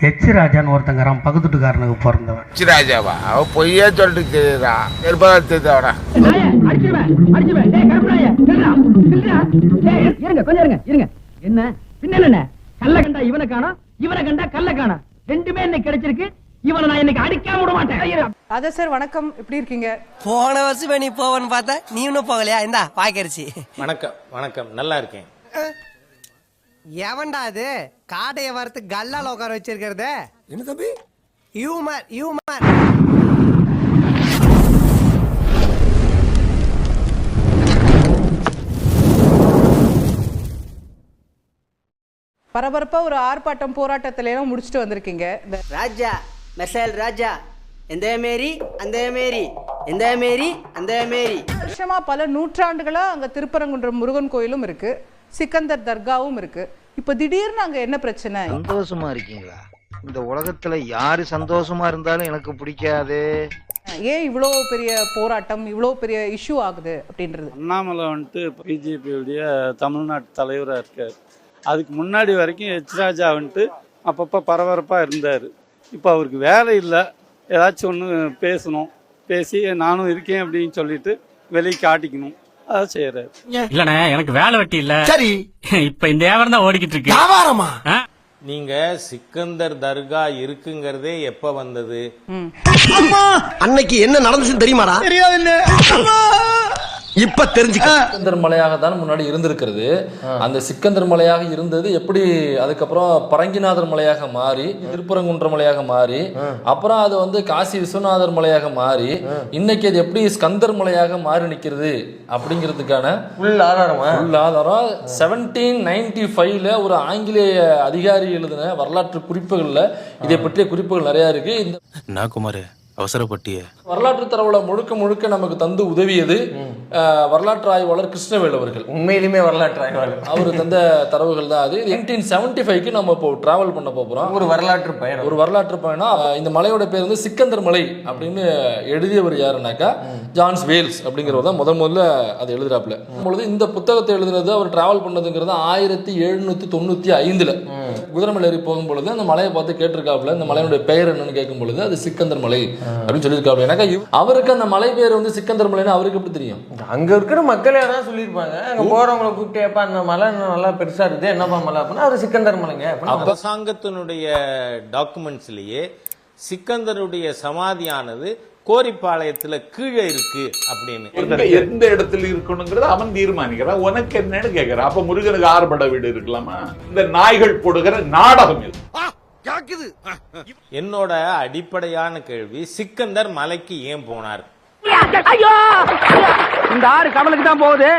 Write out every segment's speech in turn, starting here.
H ராஜான்னு ஒருத்தங்கிறான் பக்கத்துட்டுக்காரனுக்கு பிறந்தவன். ராஜாவா? அவ பொய்யே சொல்லிட்டு தெரியுதா இருப்பதா தெரியுதாடா இருங்க கொஞ்சம் இருங்க இருங்க. என்ன? பின்ன என்ன? கல்ல கண்டா இவனை காணோம் இவனை கண்டா கல்ல காணோம். ரெண்டுமே இன்னைக்கு கிடைச்சிருக்கு. இவனை நான் இன்னைக்கு அடிக்காம விட மாட்டேன். அத சார் வணக்கம். எப்படி இருக்கீங்க? போன வருஷம் நீ போவன்னு பார்த்தா நீ இன்னும் போகலையா? இந்தா வணக்கம் வணக்கம். நல்லா இருக்கேன். எவன்டா அது? காடைய வரத்து கல்லால உட்கார வச்சிருக்கிறது? என்ன தம்பி? ஹியூமர் ஹியூமர் பரபரப்பா ஒரு ஆர்ப்பாட்டம் போராட்டத்துல எல்லாம் முடிச்சுட்டு வந்திருக்கீங்க. இந்த ராஜா மெசேல் ராஜா. எந்த மேரி அந்த மேரி. எந்த மேரி அந்த மேரி. வருஷமா பல நூற்றாண்டுகளா அங்க திருப்பரங்குன்றம் முருகன் கோயிலும் இருக்கு. சிக்கந்தர் தர்காவும் இருக்கு. இப்ப திடீர்னு அங்க என்ன பிரச்சனை? சந்தோஷமா இருக்கீங்களா? இந்த உலகத்துல யாரு சந்தோஷமா இருந்தாலும் எனக்கு பிடிக்காது. ஏன் இவ்வளோ பெரிய போராட்டம் இவ்வளோ பெரிய இஷ்யூ ஆகுது அப்படின்றது? அண்ணாமலை வந்துட்டு பிஜேபியுடைய தமிழ்நாட்டு தலைவராக இருக்கார். அதுக்கு முன்னாடி வரைக்கும் எச் ராஜா வந்துட்டு அப்பப்போ பரபரப்பாக இருந்தார். இப்போ அவருக்கு வேலை இல்லை. ஏதாச்சும் ஒன்று பேசணும். பேசி நானும் இருக்கேன் அப்படின்னு சொல்லிட்டு வெளியே காட்டிக்கணும். அதை செய்கிறார் இல்லண்ணே எனக்கு வேலை வெட்டி இல்ல. சரி. இப்ப இந்த வியாபாரம் தான் ஓடிக்கிட்டு இருக்கு. வியாபாரமா? நீங்க சிக்கந்தர் தர்கா இருக்குங்கிறதே எப்ப வந்தது? அன்னைக்கு என்ன நடந்துச்சுன்னு தெரியுமாடா? தெரியாது இப்ப தெரிஞ்சுக்க. சிக்கந்தர் மலையாக தான் முன்னாடி இருந்திருக்கிறது. அந்த சிக்கந்தர் மலையாக இருந்தது எப்படி அதுக்கப்புறம் பரங்கிநாதர் மலையாக மாறி திருப்பரங்குன்ற மலையாக மாறி அப்புறம் அது வந்து காசி விஸ்வநாதர் மலையாக மாறி இன்னைக்கு அது எப்படி ஸ்கந்தர் மலையாக மாறி நிக்கிறது அப்படிங்கிறதுக்கான உள்ள ஆதாரமா? உள்ள ஆதாரம். செவன்டீன் நைன்டி ஃபைவ்ல ஒரு ஆங்கிலேய அதிகாரி எழுதின வரலாற்று குறிப்புகள்ல இதை பற்றிய குறிப்புகள் நிறைய இருக்கு. இந்த நான் குமார்? அவசரப்பட்டிய. வரலாற்று தரவுல முழுக்க முழுக்க நமக்கு தந்து உதவியது வரலாற்று ஆய்வாளர் கிருஷ்ணவேல் அவர்கள். உண்மையிலுமே வரலாற்று ஆய்வாளர். அவர் தந்த தரவுகள் தான் அது. நைன்டீன் செவன்டி ஃபைவ்க்கு நம்ம இப்போ டிராவல் பண்ண போகிறோம் ஒரு வரலாற்று பயணம். ஒரு வரலாற்று பயணம். இந்த மலையோட பேர் வந்து சிக்கந்தர் மலை அப்படின்னு எழுதியவர் யாருனாக்கா ஜான்ஸ் வேல்ஸ் அப்படிங்கிறவர் தான் முதல் முதல்ல அதை எழுதுறாப்புல. பொழுது இந்த புத்தகத்தை எழுதுனது அவர் டிராவல் பண்ணதுங்கிறது ஆயிரத்தி எழுநூத்தி தொண்ணூத்தி ஐந்துல. குதிரைமலை ஏறி போகும் பொழுது அந்த மலையை பார்த்து கேட்டிருக்காப்புல இந்த மலையினுடைய பெயர் என்னன்னு கேட்கும் பொழுது அது சிக்கந்தர் மலை. அப்படின்னு சொல்லியிருக்காப்புல எனக்கு அவருக்கு அந்த மலை பேர் வந்து சிக்கந்தர் மலைன்னு அவருக்கு எப்படி தெரியும்? அங்க இருக்கிற மக்களே தான் சொல்லியிருப்பாங்க. அங்க போறவங்களை கூப்பிட்டு ஏப்பா இந்த மலை நல்லா பெருசா இருக்குது. என்னப்பா மலை? அப்படின்னா அது சிக்கந்தர் மலைங்க. அரசாங்கத்தினுடைய டாக்குமெண்ட்ஸ்லயே சிக்கந்தருடைய சமாதியானது கோரிப்பாளையத்துல கீழே இருக்கு அப்படின்னு. எந்த இடத்துல இருக்கணுங்கிறத அவன் தீர்மானிக்கிறான் உனக்கு என்னன்னு கேட்கறான் அப்ப முருகனுக்கு ஆறுபட வீடு இருக்கலாமா? இந்த நாய்கள் போடுகிற நாடகம் இது. என்னோட அடிப்படையான கேள்வி சிக்கந்தர் மலைக்கு ஏன் போனார்? ஐயோ! இந்த ஆறு கடலுக்கு தான் போகுது.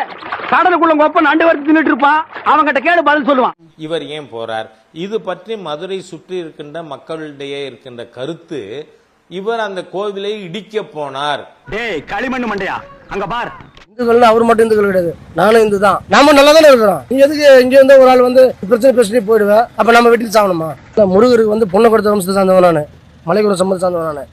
கடலுக்குள்ள கொப்ப நண்டு வரைக்கும் தின்னுட்டு இருப்பான் அவன்கிட்ட கேடு பதில் சொல்லுவான். இவர் ஏன் போறார்? இது பற்றி மதுரை சுற்றி இருக்கின்ற மக்களிடையே இருக்கின்ற கருத்து இவர் அந்த கோவிலை இடிக்க போனார். டேய் களிமண் மண்டையா? அங்க பார். இந்துக்கள் அவர் மட்டும் இந்துக்கள் கிடையாது. நானும் இந்து தான். நாம நல்லா தானே இருக்கிறோம். நீ எதுக்கு இங்க வந்து ஒரு ஆள் வந்து பிரச்சனை பிரச்சனை போயிடுவேன் அப்ப நம்ம வெட்டி சாகணுமா? இல்ல, முருகருக்கு வந்து பொண்ணை கொடுத்த வம்சத்தை சார்ந்தவன் நானு. மலைக்குள்ள சம்பந்தம் சார்ந்தவன் நானு.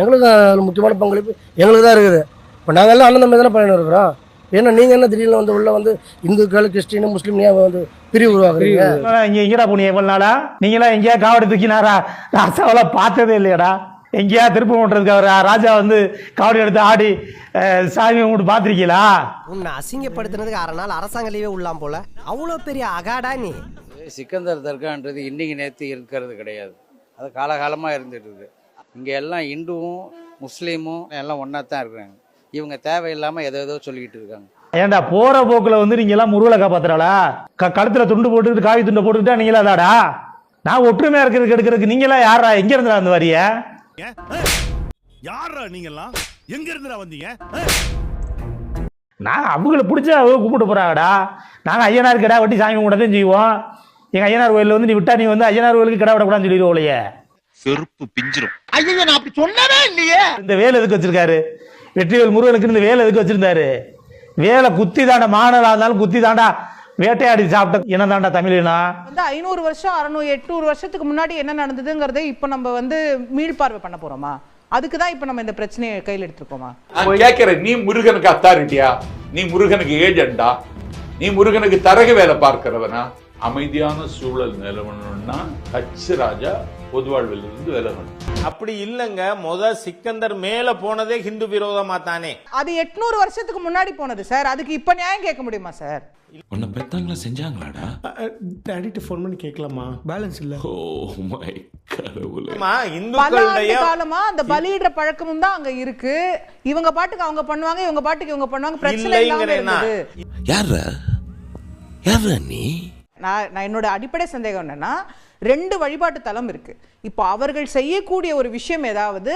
எங்களுக்கு முக்கியமான பங்களிப்பு எங்களுக்கு தான் இருக்குது. இப்போ நாங்கள் எல்லாம் அண்ணன் தம்பி தானே பயணம் இருக்கிறோம். ஏன்னா நீங்க என்ன திடீர்னு வந்து உள்ள வந்து இந்துக்கள் கிறிஸ்டின் முஸ்லீம் வந்து பிரிவு உருவாக்குறீங்க? இங்க எங்கடா போனீங்க இவ்வளவு நாளா? நீங்களா எங்கேயா காவடி தூக்கினாரா? ராசாவெல்லாம் பார்த்ததே இல்லையாடா. எங்கேயா திருப்பம் பண்றதுக்கு அவர் ராஜா வந்து காவடி எடுத்து ஆடி சாமி கும்பிட்டு பாத்திருக்கீங்களா உன்னை அசிங்கப்படுத்தினதுக்கு அரை நாள் அரசாங்க லீவே உள்ளாம் போல. அவ்வளோ பெரிய அகாடா நீ. சிக்கந்தர் தர்கான்றது இன்னைக்கு நேற்று இருக்கிறது கிடையாது. அது காலகாலமாக இருந்துட்டு இருக்கு. இங்கே எல்லாம் இந்துவும் முஸ்லீமும் எல்லாம் ஒன்றா தான் இருக்கிறாங்க. இவங்க தேவையில்லாமல் எதோ ஏதோ சொல்லிக்கிட்டு இருக்காங்க. ஏன்டா போற போக்குல வந்து நீங்க எல்லாம் முருகலை காப்பாத்துறாளா? க- கழுத்துல துண்டு போட்டுக்கிட்டு காவி துண்டை போட்டுக்கிட்டா நீங்களா தாடா நான் ஒற்றுமையா இருக்கிறதுக்கு எடுக்கிறதுக்கு நீங்களா யாரா எங்க இருந்தா வந்து வரிய? யாரா நீங்கெல்லாம்? எங்க இருந்துடா வந்தீங்க நான் அவங்களை பிடிச்சா அவங்க கும்பிட்டு போறாங்கடா. நாங்க ஐயனார் கிடா வெட்டி சாமி கும்பிடதான் செய்வோம். எங்க ஐயனார் கோயில்ல வந்து நீ விட்டா நீ வந்து ஐயனார் கோயிலுக்கு கிடா விடக்கூடாதுன்னு சொல்லிடுவோலையே செருப்பு பிஞ்சிரும். ஐயோ நான் அப்படி சொன்னவே இல்லையே. இந்த வேலை எதுக்கு வச்சிருக்காரு? வெற்றிவேல் முருகனுக்கு இந்த வேலை எதுக்கு வச்சிருந்தாரு? வேலை குத்தி தாண்டா மானலா இருந்தாலும் குத்தி தாண்டா வேட்டையாடி சாப்பிட்ட என்ன தாண்டா தமிழினா? வந்து ஐநூறு வருஷம் அறநூறு எட்நூறு வருஷத்துக்கு முன்னாடி என்ன நடந்ததுங்கிறதை இப்போ நம்ம வந்து மீள்பார்வை பண்ண போறோமா? அதுக்கு தான் இப்போ நம்ம இந்த பிரச்சனையை கையில் எடுத்துருக்கோமா? நான் கேட்கிறேன் நீ முருகனுக்கு அத்தாரிட்டியா நீ முருகனுக்கு ஏஜெண்டா நீ முருகனுக்கு தரகு வேலை பார்க்கிறவனா? அமைதியான சூழல் நிலவணும்னா கட்சி ராஜா பொதுவாழ்விலிருந்து விலகணும் அப்படி இல்லைங்க. முத சிக்கந்தர் மேல போனதே ஹிந்து விரோதமா தானே. அது எட்நூறு வருஷத்துக்கு முன்னாடி போனது சார். அதுக்கு இப்ப நியாயம் கேட்க முடியுமா சார்? உன்னை பெத்தாங்களா செஞ்சாங்களாடா? டேடிட்டு ஃபோன் பண்ணி கேட்கலாமா? பேலன்ஸ் இல்லை. ஓ மை கடவுளே. ஆமா, பல ஆண்டு இந்துக்களுடைய காலமா அந்த பலியிடுற பழக்கமும் தான் அங்க இருக்கு. இவங்க பாட்டுக்கு அவங்க பண்ணுவாங்க இவங்க பாட்டுக்கு இவங்க பண்ணுவாங்க. பிரச்சனை இல்லாம இல்லைங்கிறேன்னா இருந்தது. யார யார நீ? நான் நான் என்னோட அடிப்படை சந்தேகம் என்னன்னா ரெண்டு வழிபாட்டு தலம் இருக்கு. இப்போ அவர்கள் செய்யக்கூடிய ஒரு விஷயம் ஏதாவது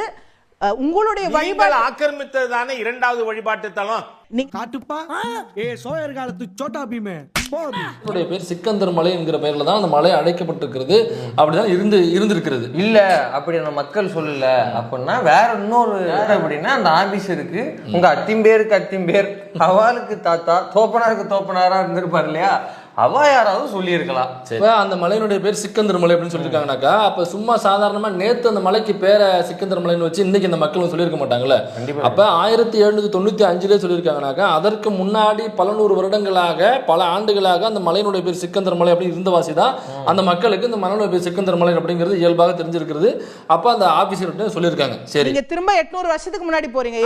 உங்களுடைய வழிபாடு ஆக்கிரமித்தது தானே இரண்டாவது வழிபாட்டு தலம்? காட்டுப்பா. ஏ சோயர் காலத்து சோட்டா பீமே. அவருடைய பேர் சிக்கந்தர் மலை என்கிற பெயர்ல தான் அந்த மலை அழைக்கப்பட்டிருக்கிறது அப்படிதான் இருந்து இருந்திருக்கிறது. இல்ல அப்படி நம்ம மக்கள் சொல்லல. அப்படின்னா வேற இன்னொரு அப்படின்னா அந்த ஆபீஸ் இருக்கு. உங்க அத்திம்பேருக்கு அத்திம்பேர். அவளுக்கு தாத்தா தோப்பனாருக்கு தோப்பனாரா இருந்திருப்பார் இல்லையா? அவ யாராவது சொல்லியிருக்கலாம் இப்ப அந்த மலையினுடைய பேர் சிக்கந்தர் மலை அப்படின்னு சொல்லியிருக்காங்கனாக்கா அப்ப சும்மா சாதாரணமா நேத்து அந்த மலைக்கு பேரை சிக்கந்தர் மலைன்னு வச்சு இன்னைக்கு இந்த மக்கள் சொல்லியிருக்க மாட்டாங்கல்ல? அப்ப ஆயிரத்தி எழுநூத்தி தொண்ணூத்தி அஞ்சுலேயே சொல்லியிருக்காங்கனாக்கா அதற்கு முன்னாடி பல நூறு வருடங்களாக பல ஆண்டுகளாக அந்த மலையினுடைய பேர் சிக்கந்தர் மலை அப்படின்னு இருந்தவாசி தான் அந்த மக்களுக்கு இந்த மலையினுடைய பேர் சிக்கந்தர் மலை அப்படிங்கிறது இயல்பாக தெரிஞ்சிருக்கிறது. அப்ப அந்த ஆபீசர் சொல்லியிருக்காங்க. சரி. நீங்க திரும்ப எட்நூறு வருஷத்துக்கு முன்னாடி போறீங்க.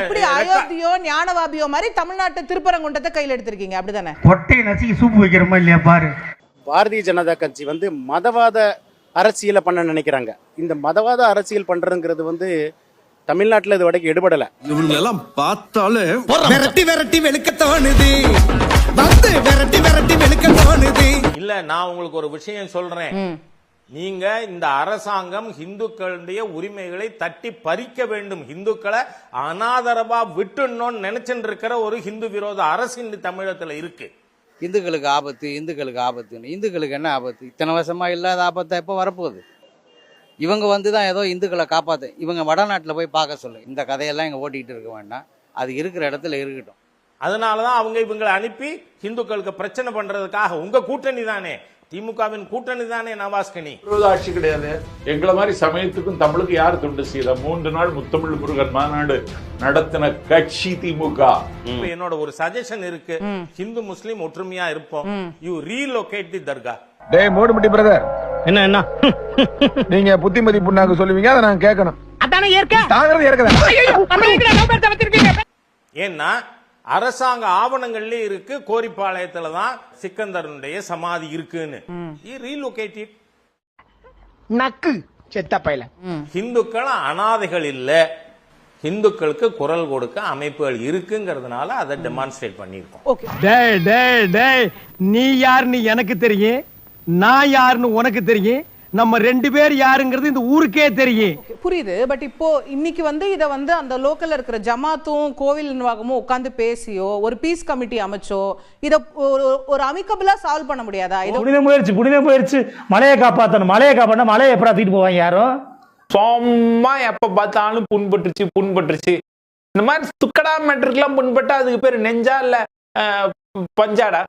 எப்படி அயோத்தியோ ஞானவாபியோ மாதிரி தமிழ்நாட்டு திருப்பரங்குன்றத்தை கையில் எடுத்திருக்கீங்க? அப்படிதானே? சூப்பு வைக்கிறோமா இல்லையா? பாரு. பாரதிய ஜனதா கட்சி வந்து மதவாத அரசியலை பண்ண நினைக்கிறாங்க. இந்த மதவாத அரசியல் பண்றதுங்கிறது வந்து தமிழ்நாட்டுல இது வரைக்கும் எடுபடல. இவங்க எல்லாம் பார்த்தாலே விரட்டி விரட்டி வெளுக்க தோணுது வந்து விரட்டி விரட்டி வெளுக்க தோணுது இல்ல நான் உங்களுக்கு ஒரு விஷயம் சொல்றேன். நீங்க இந்த அரசாங்கம் இந்துக்களுடைய உரிமைகளை தட்டி பறிக்க வேண்டும். இந்துக்களை அனாதரவா விட்டுணும்னு நினைச்சுட்டு இருக்கிற ஒரு ஹிந்து விரோத அரசு இந்த தமிழகத்துல இருக்கு. இந்துக்களுக்கு ஆபத்து இந்துக்களுக்கு ஆபத்துன்னு. இந்துக்களுக்கு என்ன ஆபத்து? இத்தனை வருஷமாக இல்லாத ஆபத்தை எப்போ வரப்போகுது? இவங்க வந்து தான் ஏதோ இந்துக்களை காப்பாற்று இவங்க வடநாட்டில் போய் பார்க்க சொல்லு. இந்த கதையெல்லாம் இங்கே ஓட்டிகிட்டு இருக்க வேண்டாம். அது இருக்கிற இடத்துல இருக்கட்டும். அதனாலதான் அவங்க இவங்களை அனுப்பி இந்துக்களுக்கு பிரச்சனை பண்ணுறதுக்காக உங்கள் கூட்டணி தானே திமுகவின் கூட்டணி தானே நவாஸ்கனி? ஆட்சி கிடையாது. எங்களை மாதிரி சமயத்துக்கும் தமிழுக்கு யார் தொண்டு செய்த? மூன்று நாள் முத்தமிழ் முருகன் மாநாடு நடத்தின கட்சி திமுக. இப்ப என்னோட ஒரு சஜஷன் இருக்கு. ஹிந்து முஸ்லிம் ஒற்றுமையா இருப்போம். யூ ரீலோகேட் தி தர்கா டேய் மூடுமுட்டி பிரதர் என்ன என்ன? நீங்க புத்திமதி புண்ணாக்கு சொல்லுவீங்க அதை நான் கேட்கணும். அதானே ஏற்க தாங்கிறது ஏற்கதான் ஏன்னா அரசாங்க ஆவணங்கள்ல இருக்கு. கோரிப்பாளையத்துல தான் சிக்கந்தரனுடைய சமாதி இருக்குன்னு. ரீலோகேட் இட் நக்கு. செத்த பையல. ஹிந்துக்கள் அனாதைகள் இல்ல. ஹிந்துக்களுக்கு குரல் கொடுக்க அமைப்புகள் இருக்குங்கிறதுனால அதை டெமான்ஸ்ட்ரேட் பண்ணியிருக்கோம். டேய் நீ யாருன்னு எனக்கு தெரியும். நான் யாருன்னு உனக்கு தெரியும். நம்ம ரெண்டு பேர் யாருங்கிறது இந்த ஊருக்கே தெரியும் புரியுது. பட் இப்போ இன்னைக்கு வந்து இத வந்து அந்த லோக்கல்ல இருக்கிற ஜமாத்தும் கோவில் நிர்வாகமும் உட்கார்ந்து பேசியோ ஒரு பீஸ் கமிட்டி அமைச்சோ இத ஒரு ஒரு அமிக்கபிளா சால்வ் பண்ண முடியாதா? இத புனித முயற்சி புனித முயற்சி. மலையை காப்பாத்தணும். மலையை காப்பாற்றினா மலையை எப்படா தூக்கிட்டு போவாங்க யாரும் சும்மா எப்ப பார்த்தாலும் புண்பட்டுருச்சு புண்பட்டுருச்சு. இந்த மாதிரி துக்கடா மெட்ருக்கெல்லாம் புண்பட்டா அதுக்கு பேர் நெஞ்சா இல்ல பஞ்சாடா?